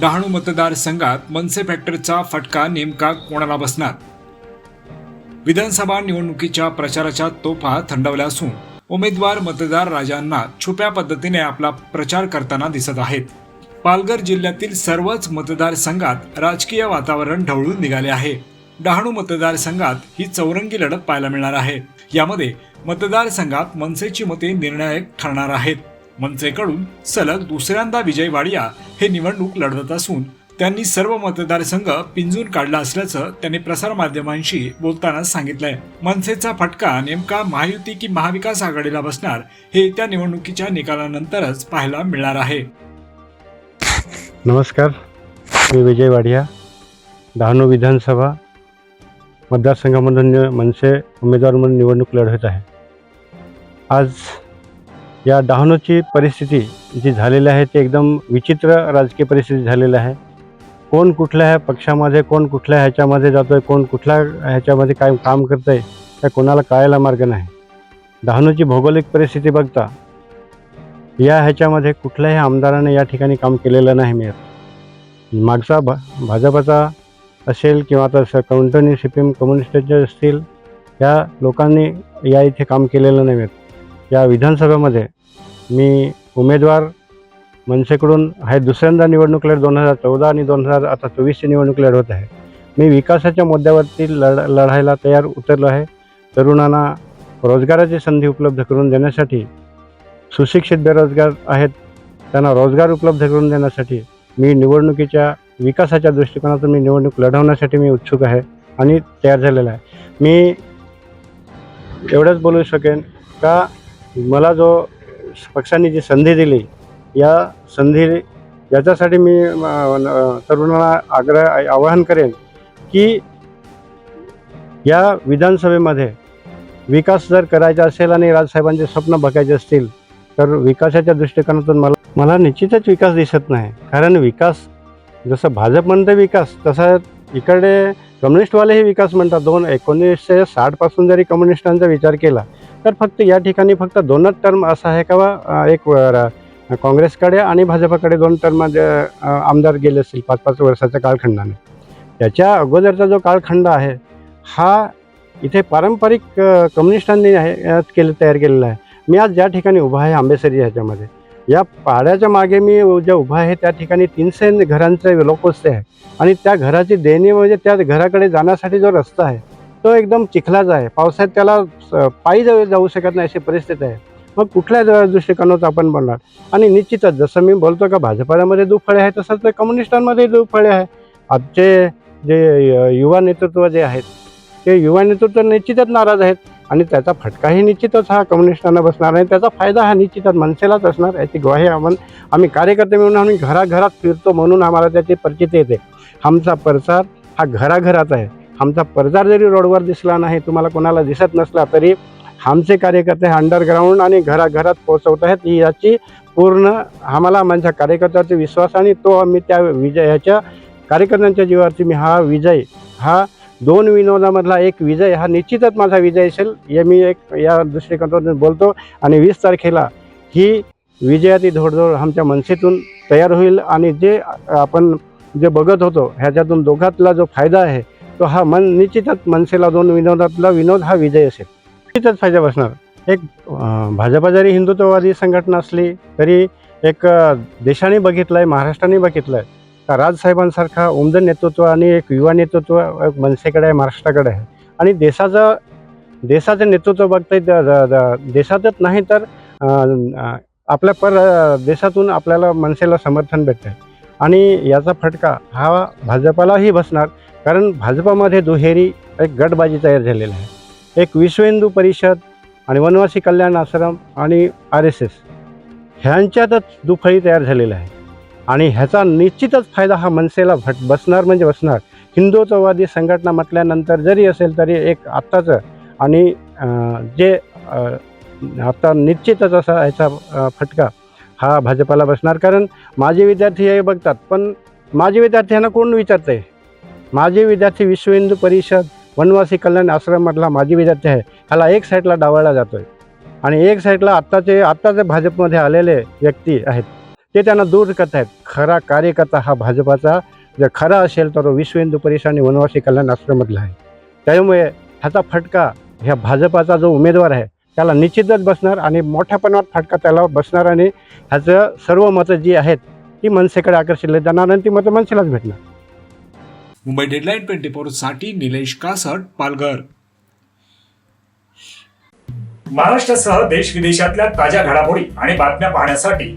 डहाणू मतदारसंघात मनसे फॅक्टरचा फटका नेमका कोणाला बसणार? विधानसभा निवडणुकीच्या प्रचाराच्या तोफा थंडवल्या असून उमेदवार मतदार राजांना छुप्या पद्धतीने आपला प्रचार करताना दिसत आहेत. पालघर जिल्ह्यातील सर्वच मतदारसंघात राजकीय वातावरण ढवळून निघाले आहे. डहाणू मतदारसंघात ही चौरंगी लढत पाहायला मिळणार आहे. यामध्ये मतदारसंघात मनसेची मते निर्णायक ठरणार आहेत. मनसेकडून सलग दुसऱ्यांदा विजय वाडिया हे निवडणूक लढवत असून त्यांनी सर्व मतदारसंघ पिंजून काढला असल्याचं त्यांनी प्रसारमाध्यमांशी बोलताना सांगितलंय. मनसेचा फटका नेमका महायुती की महाविकास आघाडीला बसणार हे त्या निवडणुकीच्या निकालानंतरच पाहायला मिळणार आहे. नमस्कार मी विजय वाडिया डहाणू विधानसभा मतदारसंघामधून मनसे उमेदवार म्हणून निवडणूक लढवत आहे. आज या डहाणूची परिस्थिती जी झालेली आहे ती एकदम विचित्र राजकीय परिस्थिती झालेली आहे. कोण कुठल्या पक्षामध्ये कोण कुठल्या ह्याच्यामध्ये जातो आहे कोण कुठल्या ह्याच्यामध्ये काय काम करतं आहे त्या कोणाला कळायला मार्ग नाही. डहाणूची भौगोलिक परिस्थिती बघता या ह्याच्यामध्ये कुठल्याही आमदाराने या ठिकाणी काम केलेलं नाही मिळत. मागचा भा भाजपाचा असेल किंवा आता स कौंटनी सी पी एम कम्युनिस्टचे असतील या लोकांनी या इथे काम केलेलं नाही मिळत. या विधानसभेमध्ये मी उमेदवार मनसेकडून आहे दुसऱ्यांदा निवडणूक लढ दोन हजार चौदा आणि दोन हजार आता चोवीसची निवडणूक लढवत आहे. मी विकासाच्या मुद्द्यावरती लढ लढायला तयार उतरलो आहे. तरुणांना रोजगाराची संधी उपलब्ध करून देण्यासाठी सुशिक्षित बेरोजगार आहेत त्यांना रोजगार उपलब्ध करून देण्यासाठी मी निवडणुकीच्या विकासाच्या दृष्टिकोनातून मी निवडणूक लढवण्यासाठी मी उत्सुक आहे आणि तयार झालेला आहे. मी एवढंच बोलू शकेन का मला जो पक्षांनी जी संधी दिली या संधी याच्यासाठी मी तरुणांना आग्रह आवाहन करेन की या विधानसभेमध्ये विकास जर करायचा असेल आणि राजसाहेबांचे स्वप्न बघायचे असतील तर विकासाच्या दृष्टिकोनातून मला मला निश्चितच विकास दिसत नाही. कारण विकास जसं भाजप म्हणतं विकास तसा इकडे कम्युनिस्टवालेही विकास म्हणतात. दोन एकोणीसशे साठपासून जरी कम्युनिस्टांचा विचार केला तर फक्त या ठिकाणी फक्त दोनच टर्म असा आहे का बा, एक काँग्रेसकडे आणि भाजपाकडे दोन टर्म आमदार गेले असतील पाच पाच वर्षाच्या कालखंडाने. त्याच्या अगोदरचा जो कालखंड आहे हा इथे पारंपरिक कम्युनिस्टांनी आहे केले केलं तयार केलेला आहे. मी आज ज्या ठिकाणी उभा आहे आंबेसरी ह्याच्यामध्ये या पाड्याच्या मागे मी जे उभा आहे त्या ठिकाणी तीनशे घरांचे लोकवस्ती आहे. आणि त्या घराची देणी म्हणजे त्या घराकडे जाण्यासाठी जो रस्ता आहे तो एकदम चिखलाचा आहे. पावसाळ्यात त्याला पायी जाऊ जाऊ शकत नाही अशी परिस्थिती आहे. मग कुठल्या द- दृष्टिकोनात आपण बनणार? आणि निश्चितच जसं मी बोलतो का भाजपामध्ये दुफळे आहे तसंच ते कम्युनिस्टांमध्ये दुफळे आहे. आजचे जे युवा नेतृत्व जे आहेत ते युवा नेतृत्व निश्चितच नाराज आहेत. आणि त्याचा फटकाही निश्चितच हा कम्युनिस्टांना बसणार आहे त्याचा फायदा हा निश्चितच मनसेलाच असणार. याची ग्वाही आपण आम्ही कार्यकर्ते म्हणून आम्ही घराघरात फिरतो म्हणून आम्हाला त्याची परिचिती येते. आमचा प्रसार हा घराघरात आहे. आमचा प्रसार जरी रोडवर दिसला नाही तुम्हाला कोणाला दिसत नसला तरी आमचे कार्यकर्ते अंडरग्राऊंड आणि घराघरात पोहोचवत आहेत. ही याची पूर्ण आम्हाला माझ्या कार्यकर्त्याचा विश्वास आणि तो आम्ही त्या विजयाच्या कार्यकर्त्यांच्या जीवावरती मी हा विजय हा दोन विनोदामधला एक विजय हा निश्चितच माझा विजय असेल हे मी एक या दृष्टिकोनातून बोलतो. आणि वीस तारखेला ही विजयाची धोडधोड आमच्या मनसेतून तयार होईल. आणि जे आपण जे बघत होतो ह्याच्यातून दोघातला जो फायदा आहे तो हा मन निश्चितच मनसेला दोन विनोदातला विनोद हा विजय असेल. निश्चितच फायदा बसणार. एक भाजपा जरी हिंदुत्ववादी संघटना असली तरी एक देशाने बघितलं आहे महाराष्ट्राने बघितलं आहे का राजसाहेबांसारखा उमद नेतृत्व आणि एक युवा नेतृत्व एक मनसेकडे आहे महाराष्ट्राकडे आहे. आणि देशाचं देशाचं नेतृत्व बघता येत देशातच नाही तर आपल्या पर देशातून आपल्याला मनसेला समर्थन भेटतं आणि याचा फटका हा भाजपालाही बसणार कारण भाजपामध्ये दुहेरी एक गटबाजी तयार झालेला आहे. एक विश्व हिंदू परिषद आणि वनवासी कल्याण आश्रम आणि आर एस एस. ह्यांच्यातच दुफळी तयार झालेला आहे. आणि ह्याचा निश्चितच फायदा हा मनसेला भट बसणार म्हणजे बसणार. हिंदुत्ववादी संघटना म्हटल्यानंतर जरी असेल तरी एक आत्ताचं आणि जे आत्ता निश्चितच असा ह्याचा फटका हा भाजपाला बसणार. कारण माझे विद्यार्थी हे बघतात पण माझे विद्यार्थ्यांना कोण विचारते माझे विद्यार्थी विश्व हिंदू परिषद वनवासी कल्याण आश्रममधला माजी विद्यार्थी आहे ह्याला एक साईडला डावळला जातो आहे आणि एक साईडला आत्ताचे आत्ताचे भाजपमध्ये आलेले व्यक्ती आहेत. ते त्यांना दूर करत आहेत. खरा कार्यकर्ता हा भाजपाचा. जर खरा असेल तर तो विश्व हिंदू परिषद आणि वनवासी कल्याण आश्रममधला आहे. त्यामुळे ह्याचा फटका ह्या भाजपाचा जो उमेदवार आहे त्याला निश्चितच बसणार आणि मोठ्या प्रमाणात फटका त्याला बसणार आणि ह्याचं सर्व मतं जी आहेत ती मनसेकडे आकर्षित जाणार आणि ती मतं मनसेलाच भेटणार. मुंबई डेडलाईन ट्वेंटी फोरसाठी निलेश कासट पालघर. महाराष्ट्रासह देश विदेशातल्या ताज्या घडामोडी आणि बातम्या पाहण्यासाठी